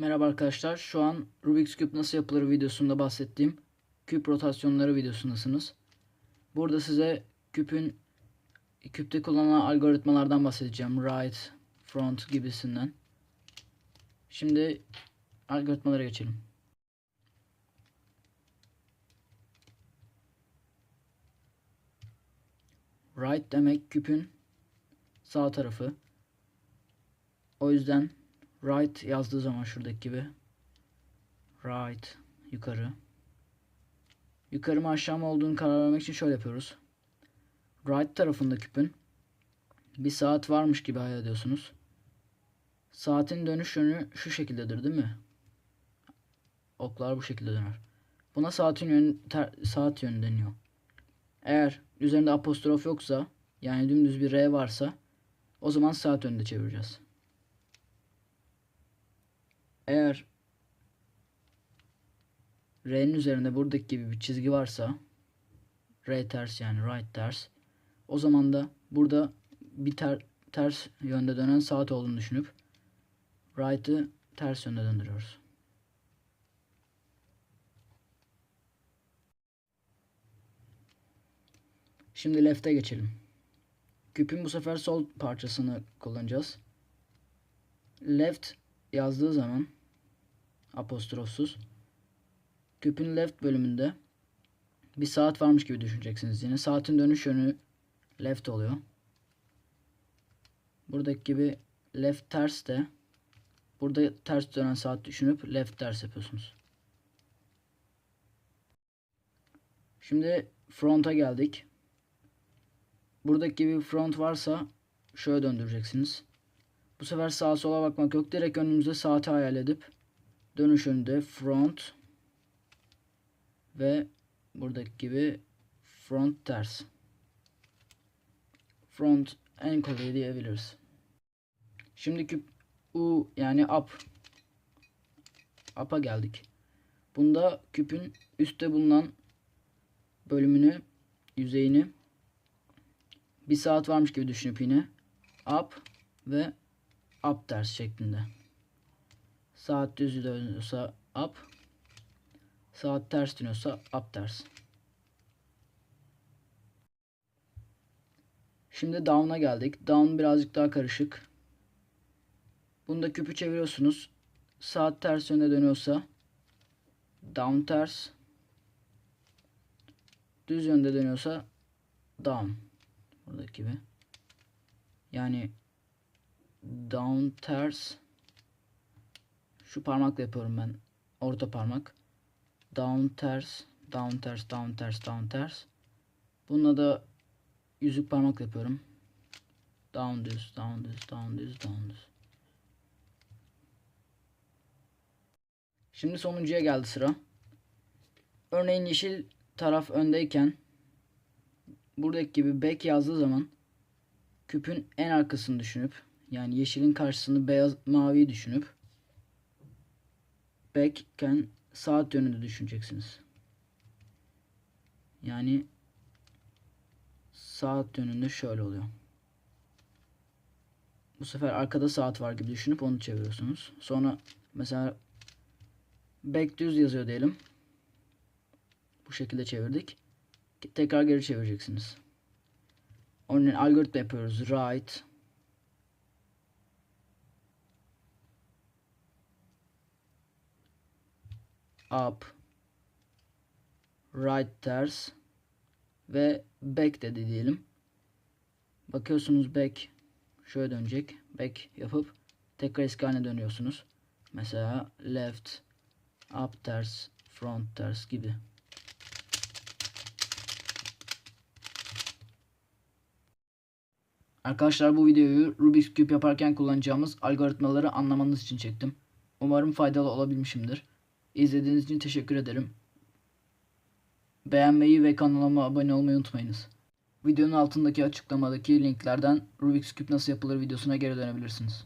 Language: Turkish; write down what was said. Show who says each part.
Speaker 1: Merhaba arkadaşlar. Şu an Rubik's Cube nasıl yapılır videosunda bahsettiğim küp rotasyonları videosundasınız. Burada size küpün küpte kullanılan algoritmalardan bahsedeceğim. Right, front gibisinden. Şimdi algoritmalara geçelim. Right demek küpün sağ tarafı. O yüzden right yazdığı zaman şuradaki gibi right yukarı yukarı mı aşağı mı olduğunu karar vermek için şöyle yapıyoruz. Right tarafında küpün bir saat varmış gibi hayal ediyorsunuz. Saatin dönüş yönü şu şekildedir değil mi? Oklar bu şekilde döner. Buna saatin yönü, ter, saat yönü deniyor. Eğer üzerinde apostrof yoksa yani dümdüz bir R varsa o zaman saat yönünde çevireceğiz. Eğer R'nin üzerinde buradaki gibi bir çizgi varsa R ters yani right ters o zaman da burada bir ter, ters yönde dönen saat olduğunu düşünüp right'ı ters yönde döndürüyoruz. Şimdi left'e geçelim. Küpün bu sefer sol parçasını kullanacağız. Left yazdığı zaman apostrofsuz küpün left bölümünde bir saat varmış gibi düşüneceksiniz. Yine saatin dönüş yönü left oluyor. Buradaki gibi left ters de burada ters dönen saat düşünüp left ters yapıyorsunuz. Şimdi front'a geldik. Buradaki gibi front varsa şöyle döndüreceksiniz. Bu sefer sağa sola bakmak yok. Direkt önümüzde saati hayal edip dönüş önünde front ve buradaki gibi front ters. Front en kolay diyebiliriz. Şimdi küp U yani up up'a geldik. Bunda küpün üstte bulunan bölümünü, yüzeyini bir saat varmış gibi düşünüp yine up ve up ters şeklinde. Saat düz dönüyorsa up, saat ters dönüyorsa up ters. Şimdi down'a geldik. Down birazcık daha karışık. Bunda küpü çeviriyorsunuz. Saat ters yönde dönüyorsa down ters. Düz yönde dönüyorsa down. Buradaki gibi. Yani down ters şu parmakla yapıyorum ben. Orta parmak. Down ters, down ters, down ters, down ters. Bununla da yüzük parmakla yapıyorum. Down düz, down düz, down düz, down düz. Şimdi sonuncuya geldi sıra. Örneğin yeşil taraf öndeyken buradaki gibi back yazdığı zaman küpün en arkasını düşünüp yani yeşilin karşısını beyaz maviyi düşünüp backken saat yönünde düşüneceksiniz. Yani saat yönünde şöyle oluyor. Bu sefer arkada saat var gibi düşünüp onu çeviriyorsunuz. Sonra mesela back düz yazıyor diyelim. Bu şekilde çevirdik. Tekrar geri çevireceksiniz. Örneğin algoritma yapıyoruz. Right up right ters ve back dedi diyelim. Bakıyorsunuz back şöyle dönecek. Back yapıp tekrar eski haline dönüyorsunuz. Mesela left up ters front ters gibi. Arkadaşlar bu videoyu Rubik's Cube yaparken kullanacağımız algoritmaları anlamanız için çektim. Umarım faydalı olabilmişimdir. İzlediğiniz için teşekkür ederim. Beğenmeyi ve kanalıma abone olmayı unutmayınız. Videonun altındaki açıklamadaki linklerden Rubik's Cube nasıl yapılır videosuna geri dönebilirsiniz.